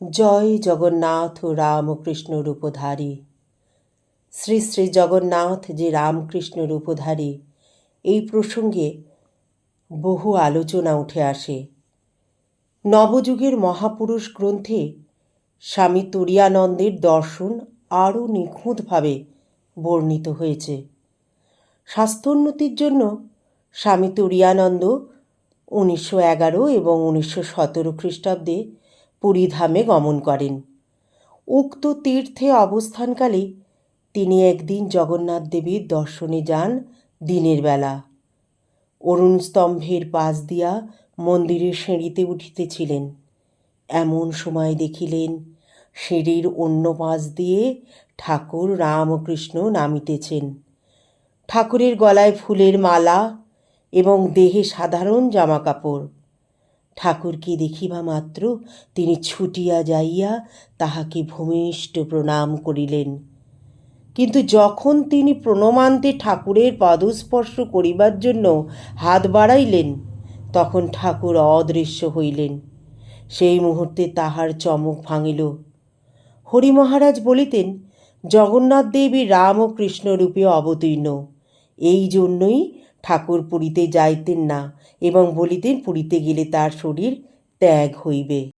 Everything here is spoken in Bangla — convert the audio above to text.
জয় জগন্নাথ রামকৃষ্ণ রূপধারী। শ্রী শ্রী জগন্নাথ যে রামকৃষ্ণ রূপধারী, এই প্রসঙ্গে বহু আলোচনা উঠে আসে। নবযুগের মহাপুরুষ গ্রন্থে স্বামী তুরিয়ানন্দের দর্শন আরও নিখুঁতভাবে বর্ণিত হয়েছে। স্বাস্থ্যোন্নতির জন্য স্বামী তুরিয়ানন্দ উনিশশো এগারো এবং উনিশশো সতেরো খ্রিস্টাব্দে পুরীধামে গমন করেন। উক্ত তীর্থে অবস্থানকালে তিনি একদিন জগন্নাথ দেবীর দর্শনে যান দিনের বেলা। অরুণ স্তম্ভের পাশ দিয়া মন্দিরের সিঁড়িতে উঠিতেছিলেন। এমন সময় দেখিলেন, সিঁড়ির অন্য পাশ দিয়ে ঠাকুর রামকৃষ্ণ নামিতেছেন। ঠাকুরের গলায় ফুলের মালা এবং দেহে সাধারণ জামাকাপড়। ঠাকুরকে দেখিবা মাত্র, তিনি ছুটিয়া যাইয়া তাহাকে ভূমিষ্ঠ প্রণাম করিলেন। কিন্তু যখন তিনি প্রণমান্তে ঠাকুরের পাদস্পর্শ করিবার জন্য হাত বাড়াইলেন, তখন ঠাকুর অদৃশ্য হইলেন। সেই মুহূর্তে তাহার চমক ভাঙিল। হরি মহারাজ বলিতেন, জগন্নাথ দেবী রাম ও কৃষ্ণরূপে অবতীর্ণ। এই জন্যই ঠাকুর পুরীতে যাইতেন না এবং বলিতেন পুরীতে গেলে তার শরীর ত্যাগ হইবে।